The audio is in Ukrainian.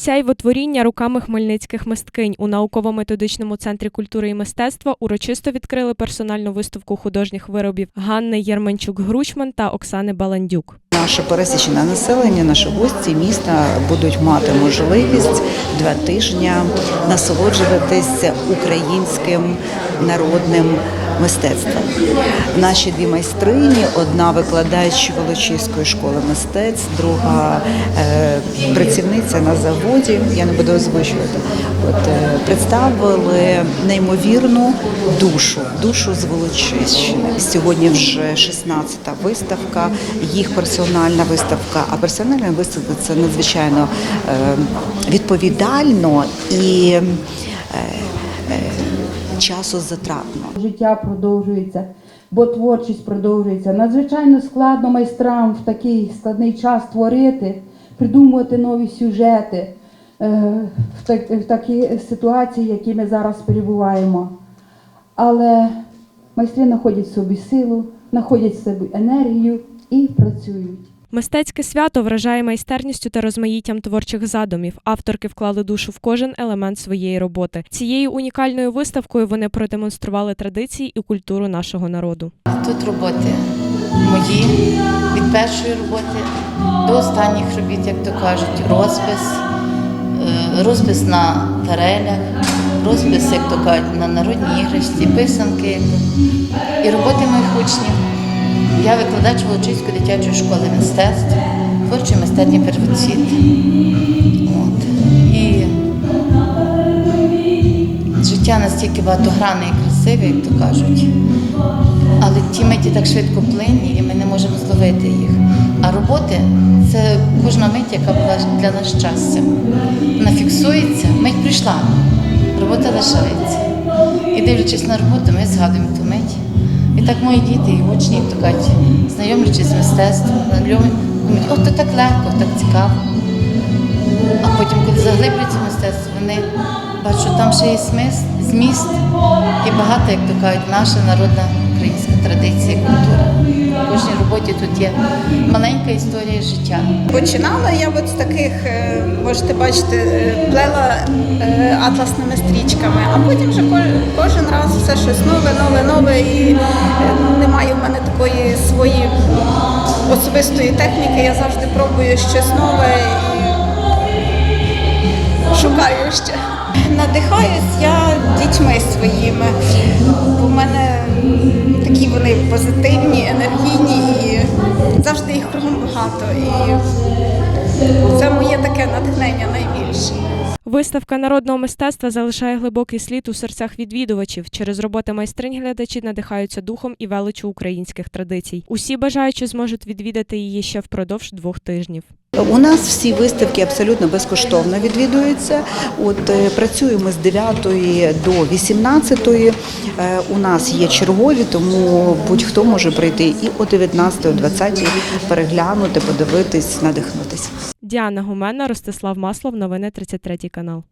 Сяйвотворіння руками хмельницьких мисткинь у науково-методичному центрі культури і мистецтва урочисто відкрили персональну виставку художніх виробів Ганни Єрменчук-Гручман та Оксани Баландюк. Наше пересічне населення, наші гості міста будуть мати можливість два тижні насолоджуватися українським народним мистецтвом. Наші дві майстрині: одна викладач Волочиської школи мистецтв, друга е, працівниця на заводі. Я не буду озвучувати. От е, представили неймовірну душу, душу з Волочищини. Сьогодні вже 16-та виставка, їх персональна виставка. А персональна виставка це надзвичайно е, відповідально і часозатратно. життя продовжується, бо творчість продовжується. Надзвичайно складно майстрам в такий складний час творити, придумувати нові сюжети е, в, так, в такі ситуації, які ми зараз перебуваємо. Але майстри знаходять в собі силу, знаходять собі енергію і працюють. Мистецьке свято вражає майстерністю та розмаїттям творчих задумів. Авторки вклали душу в кожен елемент своєї роботи. Цією унікальною виставкою вони продемонстрували традиції і культуру нашого народу. Тут роботи мої від першої роботи до останніх робіт, як то кажуть, розпис, е, розпис на тарелях, розпис, як то кажуть, на народній іграшці, писанки і роботи моїх учнів. Я викладач Волочиської дитячої школи мистецтв, творчої майстерні первоцвіт. І життя настільки багатогранне і красиве, як то кажуть. Але ті миті так швидко плинні, і ми не можемо зловити їх. А роботи це кожна мить, яка була для нас щастям. Вона фіксується, мить прийшла, робота лишається. І дивлячись на роботу, ми згадуємо ту мить. І так мої діти і учні, то кажуть, знайомлячись з мистецтвом, думають, о, то так легко, так цікаво. А потім, коли заглибляться в мистецтво, вони бачать, що там ще є смисл, зміст і багато, як то кажуть, наша народна українська традиція культура. В кожній роботі тут є маленька історія життя. Починала я от з таких, е, можете бачити, е, плела е, атласними стрічками, а потім вже кожен раз все щось нове, нове, нове. І ну, немає в мене такої своєї особистої техніки. Я завжди пробую щось нове і шукаю ще. Надихаюсь я дітьми своїми. У мене такі вони позитивні, енергійні завжди їх кругом багато. І це моє таке натхнення найбільше. Виставка народного мистецтва залишає глибокий слід у серцях відвідувачів. Через роботи майстринь глядачі надихаються духом і величу українських традицій. Усі бажаючі зможуть відвідати її ще впродовж двох тижнів. У нас всі виставки абсолютно безкоштовно відвідуються. От е, працюємо з 9 до 18. Е, У нас є чергові, тому будь-хто може прийти і о 19, о 20 переглянути, подивитись, надихнутися. Діана Гумена, Ростислав Маслов, новини 33 канал.